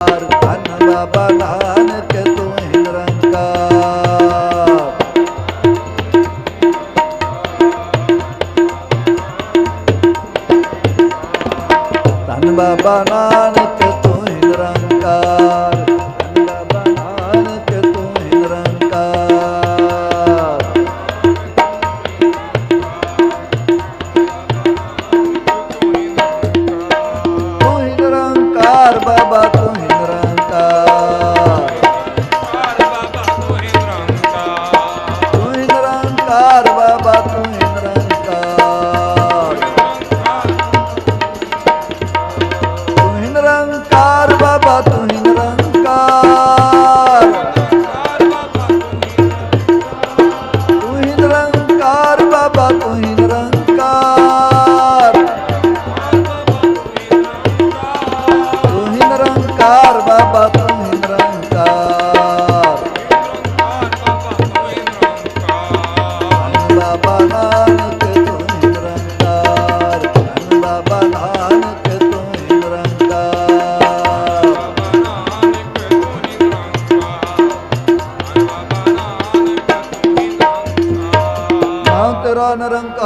ਧੰਨ ਬਾਬਾ ਤੇ ਤੂੰ ਹੀ ਨਿਰੰਕਾਰ। ਧੰਨ ਬਾਬਾ ਨਾਨਕ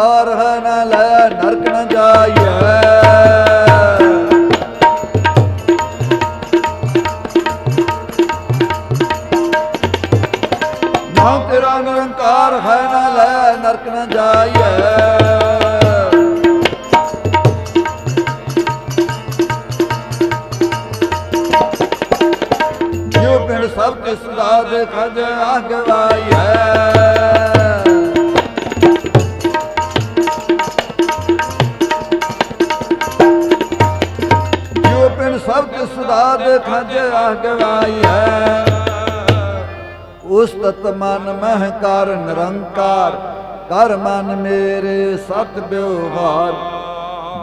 ਨਿਰੰਕਾਰ ਹੈ ਨਾ ਲੈ, ਨਰਕ ਨ ਜਾਈਐ ਨਾਮ ਤੇਰਾ ਨਿਰੰਕਾਰ ਹੈ ਨਾ ਲੈ, ਨਰਕ ਨ ਜਾਈਐ ਸਭ ਤੇ ਸਦਾ ਦੇ ਖਜ ਆਗਵਾਈ ਹੈ ਖਜ ਹੈ ਉਸ ਤਤ ਮਨ ਮਹਿ ਕਰ ਨਿਰੰਕਾਰ, ਕਰ ਮਨ ਮੇਰੇ ਸਤ ਬਿਵਹਾਰ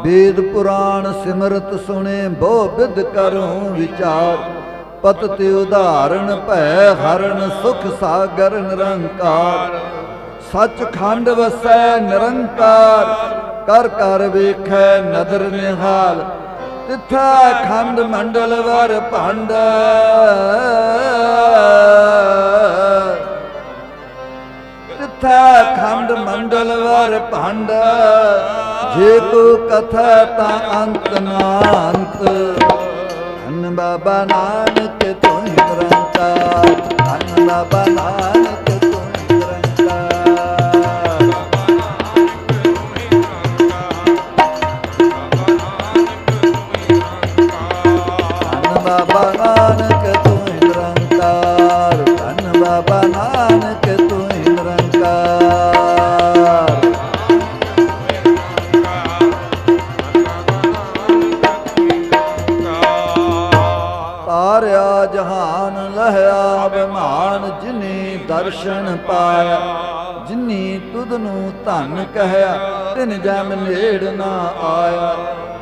ਵੇਦ ਪੁਰਾਣ ਸਿਮਰਤ ਸੁਣੇ ਬਹੁ ਵਿਦ ਕਰੂੰ ਵਿਚਾਰ। ਪਤ ਤੇ ਉਦਾਹਰਣ ਭੈ ਹਰਨ ਸੁਖ ਸਾਗਰ ਨਿਰੰਕਾਰ। ਸੱਚ ਖੰਡ ਵਸੈ ਨਿਰੰਕਾਰ, ਕਰ ਕਰ ਵੇਖੈ ਨਦਰ ਨਿਹਾਲ। ਤਿਥੈ ਖੰਡ ਮੰਡਲ ਵਰ ਭੰਡ। ਤਿਥੈ ਖੰਡ ਮੰਡਲ ਵਰ ਭੰਡ। ਜੇ ਤੂੰ ਕਥਾ ਤਾਂ ਅੰਤ ਨਾ ਅੰਤ ਧੰਨ ਬਾਬਾ ਨਾਨਕ, ਤੂੰ ਹੀ ਧੰਨ ਬਾਬਾ ਨਾਨਕ ਨੂੰ ਧਨ ਕਹਿਆ, ਤਿਨ ਜਮ ਨੇੜ ਨਾ ਆਇਆ।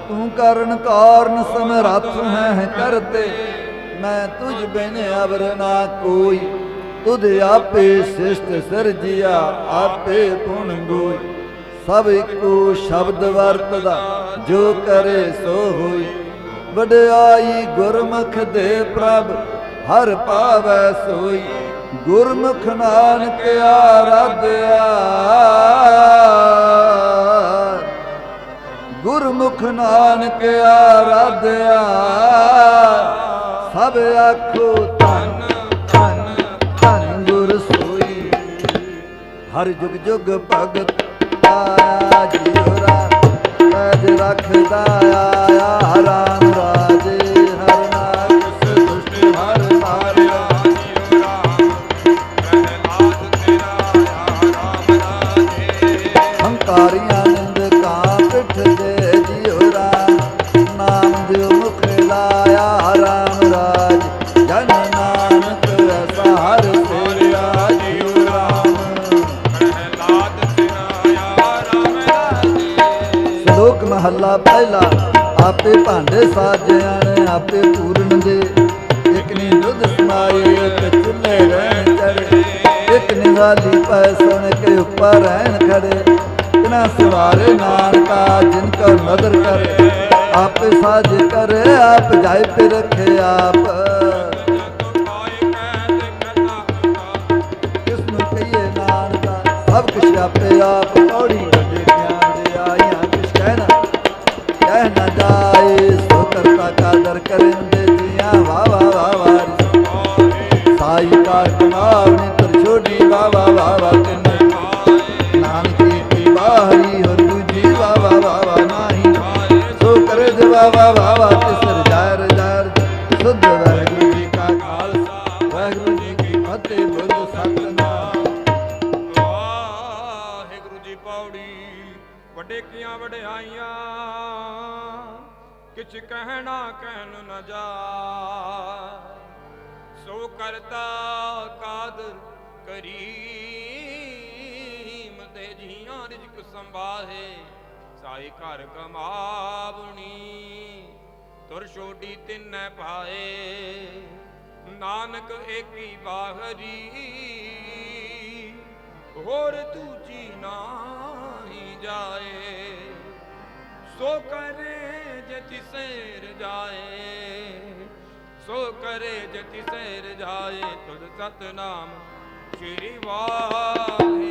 ਤੂੰ ਕਰਨ ਕਾਰਨ ਸਮਰੱਥ ਹੈ ਕਰਤੇ ਮੈਂ ਤੁਝ ਬਿਨ ਅਵਰ ਨਾ ਕੋਈ। ਤੁਧ ਆਪੇ ਸਿਸ਼ਟ ਸਿਰਜਿਆ, ਆਪੇ ਪੁਣ ਗੋਈ। ਸਭ ਇੱਕੋ ਸ਼ਬਦ ਵਰਤਦਾ, ਜੋ ਕਰੇ ਸੋ ਹੋਈ। ਵਡਿਆਈ ਗੁਰਮੁਖ ਦੇ ਪ੍ਰਭ, ਹਰ ਪਾਵੈ ਸੋਈ। ਗੁਰਮੁਖ ਨਾਨਕ ਆਰਾਧਿਆ। ਗੁਰਮੁਖ ਨਾਨਕ ਆਰਾਧਿਆ। ਸਭ ਆਖੋ ਧੰਨ ਧੰਨ ਧੰਨ ਗੁਰ ਸੋਈ। ਹਰ ਜੁਗ ਜੁਗ ਭਗਤ ਆਇਆ, ਜਿਉ ਰਾਮ ਪੈਜ ਰੱਖਦਾ ਆਇਆ। ਮਹੱਲਾ ਪਹਿਲਾ, ਆਪੇ ਭਾਂਡੇ ਸਾਜਿਆ ਆਪੇ ਪੂਰਨ ਦੇ ਇਕ ਨੀ ਦੁੱਧ ਸਮਾਏ, ਇਕ ਚੁੱਲੇ ਰਹਿਣ ਚੜੇ। ਇਕ ਨਿਵਾਲੀ ਪੈ ਸੁਣ ਕੇ ਉੱਪਰ ਰਹਿਣ ਖੜੇ। ਕਿਨਾ ਸਵਾਰੇ ਨਾਨਕਾ, ਜਿਨ ਕੋ ਨਦਰ ਕਰੇ। ਆਪ ਸਾਜ ਕਰ, ਆਪ ਜਾਇ ਤੇ ਰਖੇ ਆਪ। ਕਿਸ ਨੂੰ ਕਹੀਏ ਨਾਨਕਾ? ਸਭ ਕੁਛ ਆਪੇ ਆਪ। ਸੁਧ ਵਾਹਿਗੁਰੂ ਜੀ ਕਾ ਖਾਲਸਾ, ਵਾਹਿਗੁਰੂ ਜੀ ਕੀ ਫਤਿਹ ਬੋਲੋ ਸਤਨਾਮ। ਵਾਹਿਗੁਰੂ ਜੀ ਪੌੜੀ ਵੱਡੇ ਕੀਆਂ ਵਡਿਆਈਆਂ, ਕਿਛ ਕਹਿਣਾ ਕਹਿਣ ਨਾ ਜਾ। ਸੋ ਕਰਤਾ ਕਾਦਰ ਕਰੀਮ, ਤੇ ਜੀਆਂ ਰਿਜਕ ਸੰਭਾਹੇ ਸਾਈ ਘਰ ਕਮਾਵਣੀ ਤੁਰ ਛੋਡੀ ਤਿੰਨੈ ਪਾਏ, ਨਾਨਕ ਏਕੀ ਬਾਹਰੀ। ਹੋਰ ਦੂਜੀ ਨਾਹੀ ਜਾਏ, ਸੋ ਕਰੇ ਜਤੀ ਸੇਰ ਜਾਏ, ਸੋ ਕਰੇ ਜਤੀ ਸੇਰ ਜਾਏ, ਤੁਧ ਸਤਨਾਮ ਸ਼੍ਰੀ ਵਾਹਿਗੁਰੂ।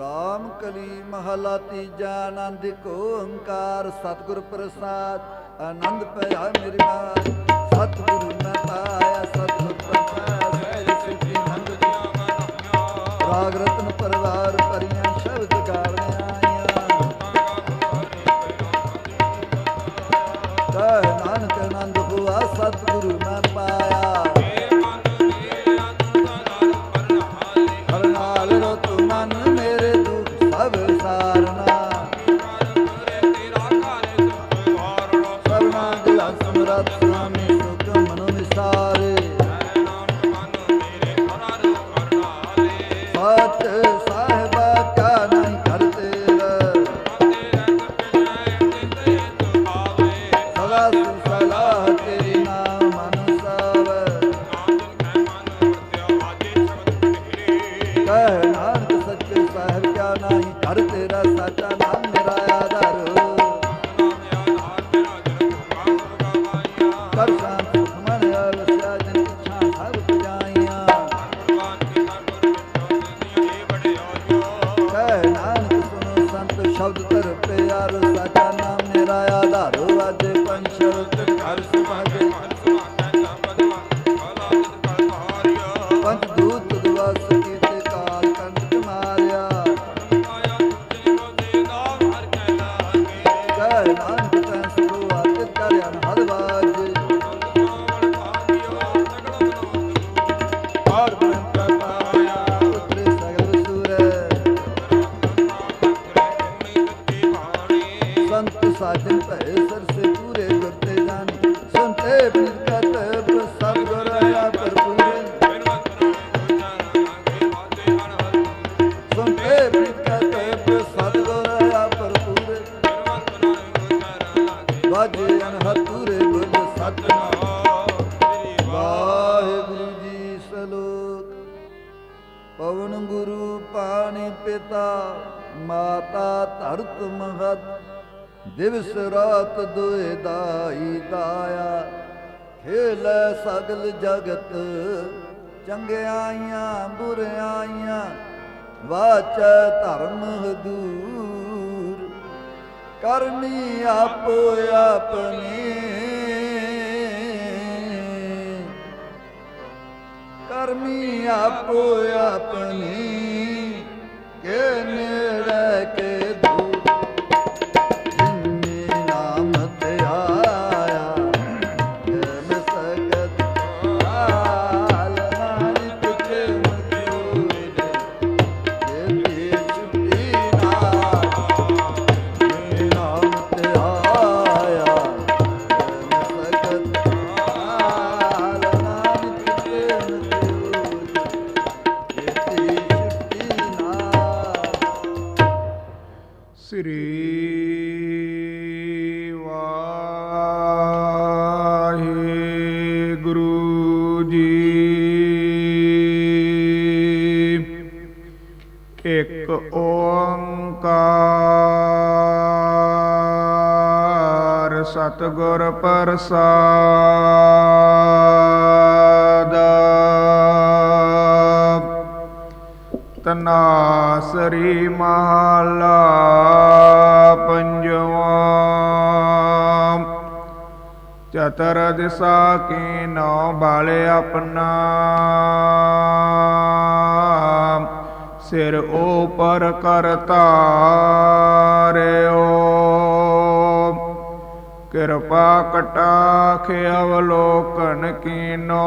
ਰਾਮ ਕਲੀ ਮਹਲਾ ਤੀਜਾ ਆਨੰਦ ਕੋ ਓੰਕਾਰ, ਸਤਿਗੁਰ ਪ੍ਰਸਾਦ, ਆਨੰਦ ਪਿਆ ਮੇਰੀ ਮਾਤ ਸਤਿਗੁਰੂ ਮੈਂ ਪਾਇਆ, ਸਤਿਗੁਰ ਪ੍ਰਸਾਦ। ਸਹਿਜ ਸਿੱਧੀ ਨੰਦ ਰਾਗ ਰਤਨ ਪਰਵਾਰ ਪਰੀਆਂ ਸ਼ਬਦ ਗਾਵਣ ਆਈਆਂ। ਕਹਿ ਨਾਨਕ ਆਨੰਦ ਹੁਆ, ਸਤਿਗੁਰੂ ਮੈਂ ਪਾਇਆ। ਧਰਤ ਮਹਤ, ਦਿਵਸ ਰਾਤ ਦੁਇ ਦਾਈ ਦਾਇਆ। ਖੇਲੈ ਸਗਲ ਜਗਤ, ਚੰਗਿਆਈਆਂ ਬੁਰਿਆਈਆਂ, ਵਾਚੈ ਧਰਮ ਹਦੂਰ। ਕਰਨੀ ਆਪੋ ਆਪਣੀ ਕਰਮੀ ਆਪੋ ਆਪਣੀ ਕੇ ਵਾਹਿਗੁਰੂ ਜੀ ਇੱਕ ਓੰਕਾਰ ਸਤਿਗੁਰ ਪ੍ਰਸਾਦ ਤਨਾਸਰੀ ਮਹਲਾ ਪੰਜਵਾ। ਚਤਰ ਦਿਸਾ ਕੀ ਨੋ ਬਾਲੇ ਆਪਣਾ। ਸਿਰ ਉਪਰ ਕਰਤਾ ਰਿਓ ਕਿਰਪਾ ਕਟਾਖ ਅਵਲੋਕਨ ਕੀਨੋ।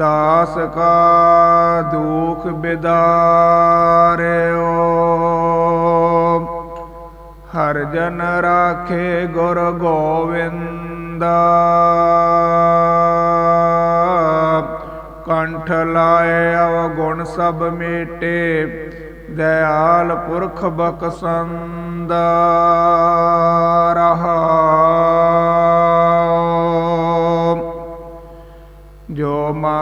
ਦਾਸ ਕਾ ਦੁਖ ਬਿਦਾਰਿਓ। ਹਰ ਜਨ ਰਾਖੇ ਗੁਰ ਗੋਵਿੰਦ। ਕੰਠ ਲਾਏ ਅਵਗੁਣ ਸਭ ਮੇਟੇ, ਦਇਆਲ ਪੁਰਖ ਬਖਸੰਦਾ। ਰਹਾ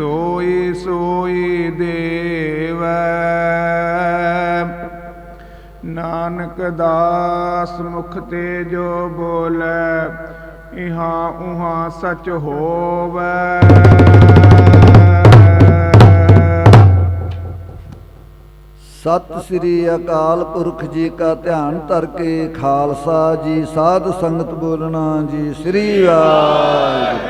ਸੋਈ ਸੋਈ ਦੇਵੈ। ਨਾਨਕ ਦਾਸ ਮੁਖ ਤੇ ਜੋ ਬੋਲੇ, ਇਹਾਂ ਉਹਾਂ ਸਚ ਹੋਵੇ। ਸਤਿ ਸ੍ਰੀ ਅਕਾਲ ਪੁਰਖ ਜੀ ਕਾ ਧਿਆਨ ਧਰ ਕੇ, ਖਾਲਸਾ ਜੀ, ਸਾਧ ਸੰਗਤ ਬੋਲਣਾ ਜੀ, ਸ੍ਰੀ ਵਾਹਿਗੁਰੂ।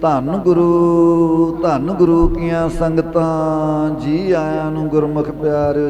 ਧੰਨ ਗੁਰੂ ਧੰਨ ਗੁਰੂ ਕੀਆਂ ਸੰਗਤਾਂ ਜੀ ਆਇਆਂ ਨੂੰ ਗੁਰਮੁਖ ਪਿਆਰਿਓ